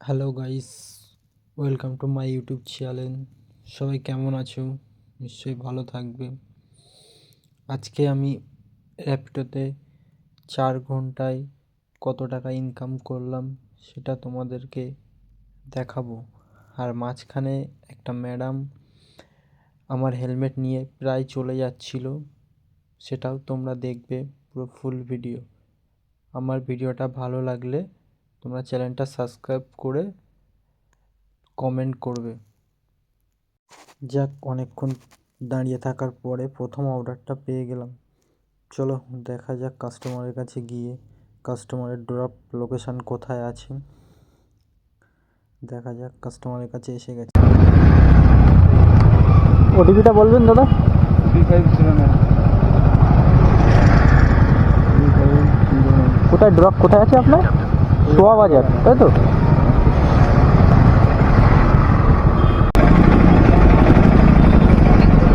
Hello guys welcome to my YouTube channel সবাই কেমন আছো? নিশ্চয়ই ভালো থাকবে। আজকে আমি র্যাপিডোতে চার ঘন্টায় কত টাকা ইনকাম করলাম সেটা তোমাদেরকে দেখাবো। আর মাঝখানে একটা ম্যাডাম আমার হেলমেট নিয়ে প্রায় চলে যাচ্ছিল। সেটাও তোমরা দেখবে পুরো ফুল ভিডিও আমার ভিডিওটা ভালো লাগলে তোমরা চ্যানেলটা সাবস্ক্রাইব করে কমেন্ট করবে। যাক অনেকক্ষণ দাঁড়িয়ে থাকার পরে প্রথম অর্ডারটা পেয়ে গেলাম। চলো দেখা যাক কাস্টমারের কাছে গিয়ে কাস্টমারের ড্রপ লোকেশান কোথায় আছে। দেখা যাক কাস্টমারের কাছে এসে গেছে। ওটিপিটা বলবেন দাদা? কোথায় ড্রপ কোথায় আছে আপনার? সোয়া বাজার তাই তো?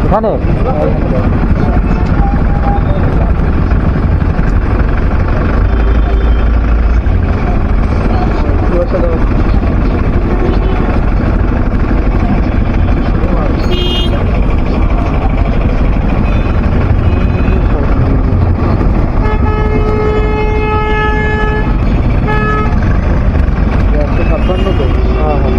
এখানে একশো ছাপ্পান্ন তো হ্যাঁ হ্যাঁ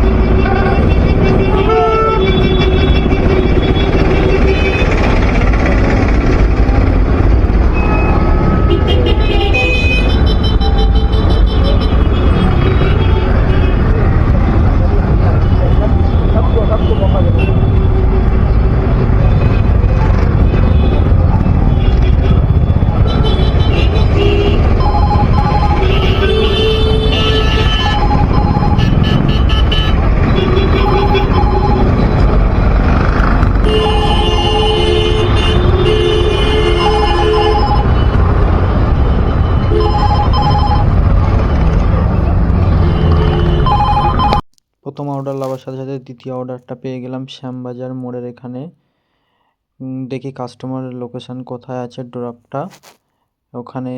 প্রথম অর্ডার নেওয়ার সাথে সাথে দ্বিতীয় অর্ডারটা পেয়ে গেলাম শ্যামবাজার মোড়ের এখানে। দেখি কাস্টমারের লোকেশান কোথায় আছে ড্রপটা ওখানে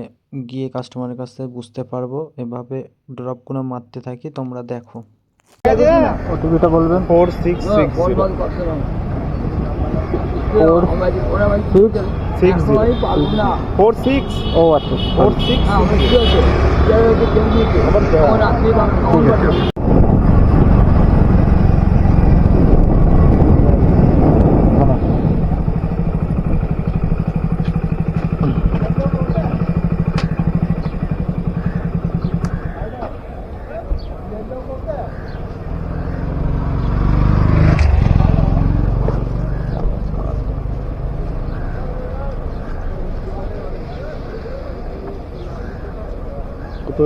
গিয়ে কাস্টমারের কাছ থেকে বুঝতে পারব এভাবে ড্রপগুলো মারতে থাকি তোমরা দেখো। ওটিপিটা বলবেন? Four six six four six six four six ও আচ্ছা ফোর সিক্স ঠিক আছে কত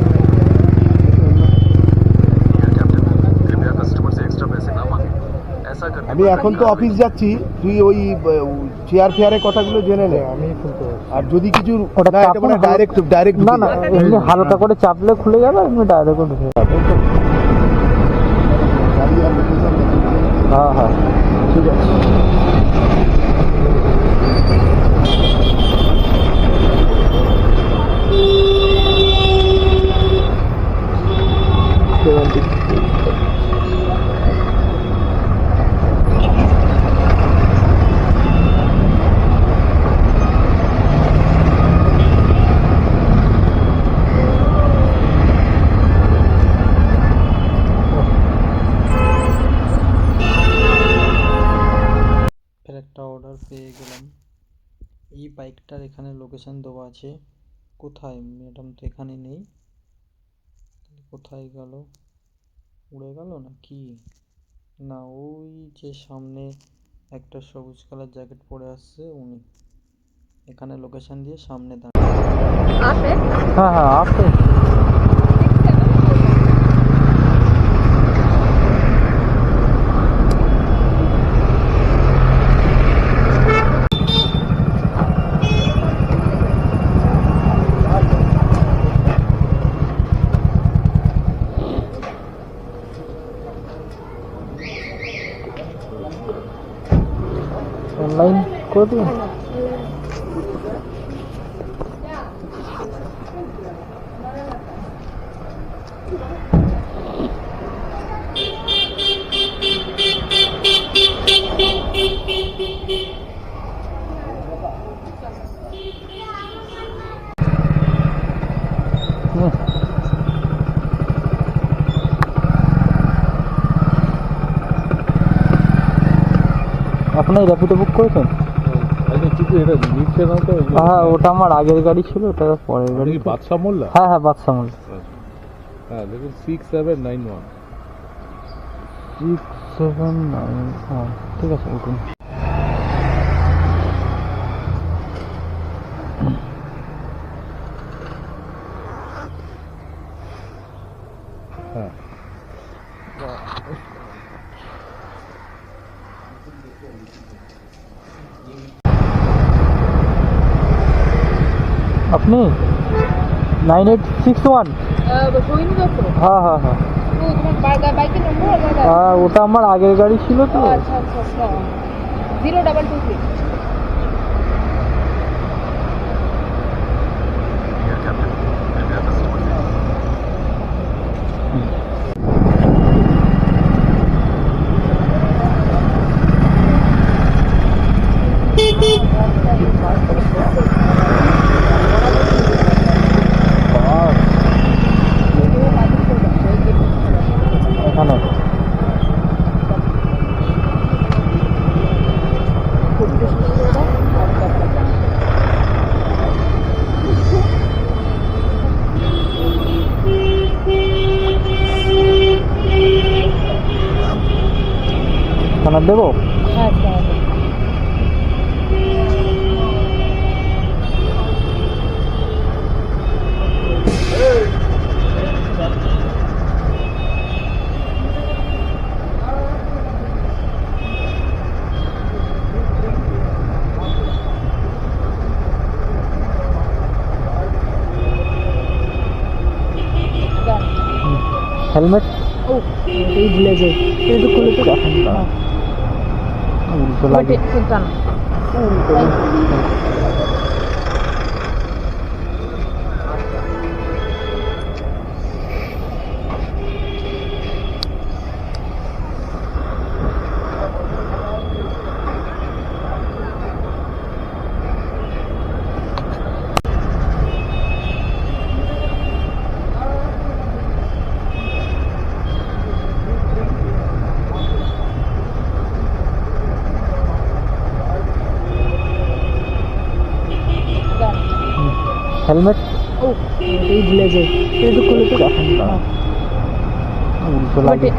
আমি এখন তো অফিস যাচ্ছি তুই ওই চেয়ার ফেয়ারে কথাগুলো জেনে নে। আমি আর যদি কিছু মানে ডাইরেক্ট ডাইরেক্ট না না হালকা করে চাপলে খুলে যাবে এমনি ডাইরেক্ট গেলাম। এই বাইকটার এখানে লোকেশন দেওয়া আছে। কোথায়? ম্যাডাম তো এখানে নেই। কোথায় গেল? উড়ে গেল না কি না ওই যে সামনে একটা সবুজ কালার জ্যাকেট পরে আসছে উনি। এখানে লোকেশন দিয়ে সামনে দাঁড়িয়ে হ্যাঁ হ্যাঁ করে দিবেন হুম। আপনি র্যাপিডো বুক করেছেন হ্যাঁ ওটা আমার আগের গাড়ি ছিল ওটা পরের গাড়ি বাদশা মোল্লা? হ্যাঁ হ্যাঁ বাদশা মোল্লা। হ্যাঁ দেখুন six seven nine one six seven nine হ্যাঁ ঠিক আছে উঠুন। আপনি? নাইন এইট সিক্স ওয়ান হ্যাঁ হ্যাঁ হ্যাঁ। হ্যাঁ ওটা আমার আগের গাড়ি ছিল তো। আচ্ছা আচ্ছা জিরো ডাবল টু থ্রি এখানে দেবো আচ্ছা হেলমেট ও এই ভুলে যাই একটু খুলে তো দেখেন না উল্টো লাগে চিন্তা না হেলমেট ও এই ভুলে যাই একটু খুলে তো দেখেন না উল্টো লাগে